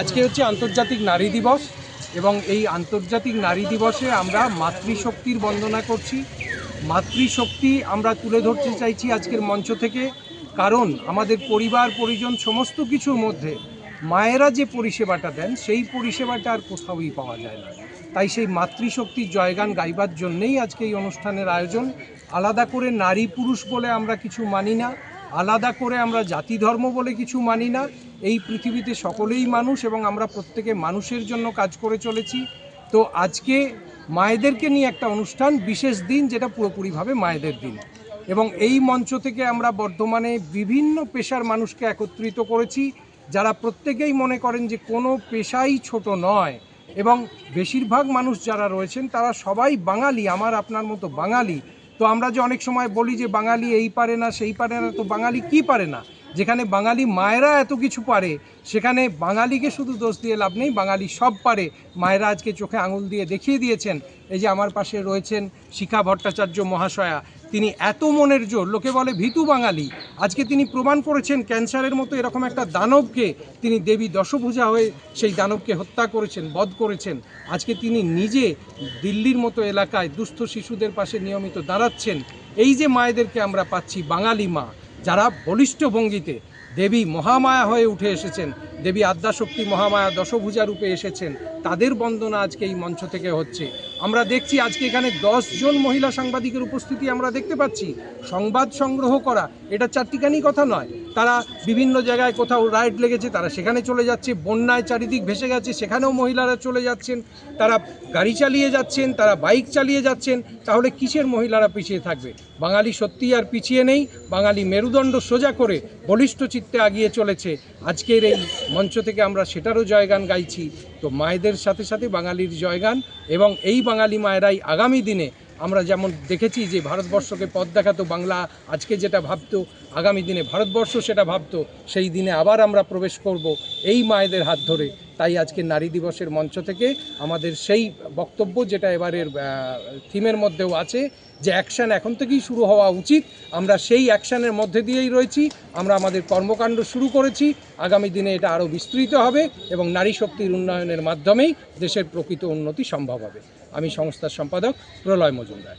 আজকে হচ্ছে আন্তর্জাতিক নারী দিবস এবং এই আন্তর্জাতিক নারী দিবসে আমরা মাতৃশক্তির বন্দনা করছি। মাতৃশক্তি আমরা তুলে ধরতে চাইছি আজকের মঞ্চ থেকে, কারণ আমাদের পরিবার, পরিজন সমস্ত কিছুর মধ্যে মায়েরা যে পরিষেবাটা দেন, সেই পরিষেবাটা আর কোথাওই পাওয়া যায় না। তাই সেই মাতৃশক্তির জয়গান গাইবার জন্যেই আজকে এই অনুষ্ঠানের আয়োজন। আলাদা করে নারী পুরুষ বলে আমরা কিছু মানি না, আলাদা করে আমরা জাতি ধর্ম বলে কিছু মানি না এই পৃথিবীতে সকলেই মানুষ এবং আমরা প্রত্যেকে মানুষের জন্য কাজ করে চলেছি। তো আজকে মায়েদেরকে নিয়ে একটা অনুষ্ঠান, বিশেষ দিন, যেটা পুরোপুরিভাবে মায়েদের দিন। এবং এই মঞ্চ থেকে আমরা বর্ধমানে বিভিন্ন পেশার মানুষকে একত্রিত করেছি, যারা প্রত্যেকেই মনে করেন যে কোনো পেশাই ছোট নয়। এবং বেশিরভাগ মানুষ যারা রয়েছেন, তারা সবাই বাঙালি, আমার আপনার মতো বাঙালি। তো আমরা যে অনেক সময় বলি যে বাঙালি এই পারে না, সেই পারে না, তো বাঙালি কি পারে না? যেখানে বাঙালি মায়েরা এত কিছু পারে, সেখানে বাঙালিকে শুধু দোষ দিয়ে লাভ নেই, বাঙালি সব পারে। মায়েরা আজকে চোখে আঙুল দিয়ে দেখিয়ে দিয়েছেন, এই যে আমার পাশে রয়েছেন শিখা ভট্টাচার্য মহাশয়া। তিনি এত মনের জোর, লোকে বলে ভীতু বাঙালি। আজকে তিনি প্রমাণ করেছেন ক্যান্সারের মতো এরকম একটা দানবকে। তিনি দেবী দশভুজা হয়ে সেই দানবকে হত্যা করেছেন, বধ করেছেন। আজকে তিনি নিজে দিল্লির মতো এলাকায় দুস্থ শিশুদের পাশে নিয়মিত দাঁড়াচ্ছেন। এই যে মায়েদেরকে আমরা পাচ্ছি বাঙালি মা যারা বলিষ্ঠ ভঙ্গিতে দেবী মহামায়া হয়ে উঠে এসেছেন দেবী আদ্যাশক্তি মহামায়া দশভুজা রূপে এসেছেন। তাদের বন্দনা আজকে এই মঞ্চ থেকে হচ্ছে। আমরা দেখছি আজকে এখানে জন মহিলা সাংবাদিকের উপস্থিতি আমরা দেখতে পাচ্ছি। সংবাদ সংগ্রহ করা, এটা চারটিখানি কথা নয়। তারা বিভিন্ন জায়গায় কোথাও রাইড লেগেছে, তারা সেখানে চলে যাচ্ছে, বন্যায় চারিদিক ভেসে গেছে, সেখানেও মহিলারা চলে যাচ্ছেন। তারা গাড়ি চালিয়ে যাচ্ছেন, তারা বাইক চালিয়ে যাচ্ছেন। তাহলে কিসের মহিলারা পিছিয়ে থাকবে? বাঙালি সত্যিই আর পিছিয়ে নেই। বাঙালি মেরুদণ্ড সোজা করে বলিষ্ঠ চিত্তে আগিয়ে চলেছে আজকের এই মঞ্চ থেকে আমরা সেটারও জয়গান গাইছি। তো মায়েদের সাথে সাথে বাঙালির জয়গান এবং এই বাঙালি মায়েরাই আগামী দিনে আমরা যেমন দেখেছি যে ভারতবর্ষকে পথ দেখাতো বাংলা, আজকে যেটা ভাবত, আগামী দিনে ভারতবর্ষ সেটা ভাবত, সেই দিনে আবার আমরা প্রবেশ করব এই মায়েদের হাত ধরে। তাই আজকে নারী দিবসের মঞ্চ থেকে আমাদের সেই বক্তব্য যেটা এবারের থিমের মধ্যেও আছে, যে অ্যাকশান এখন থেকেই শুরু হওয়া উচিত। আমরা সেই অ্যাকশানের মধ্যে দিয়েই রয়েছি। আমরা আমাদের কর্মকাণ্ড শুরু করেছি। আগামী দিনে এটা আরও বিস্তৃত হবে এবং নারী শক্তির উন্নয়নের মাধ্যমেই দেশের প্রকৃত উন্নতি সম্ভব হবে। আমি সংস্থার সম্পাদক প্রলয় মজুমদার।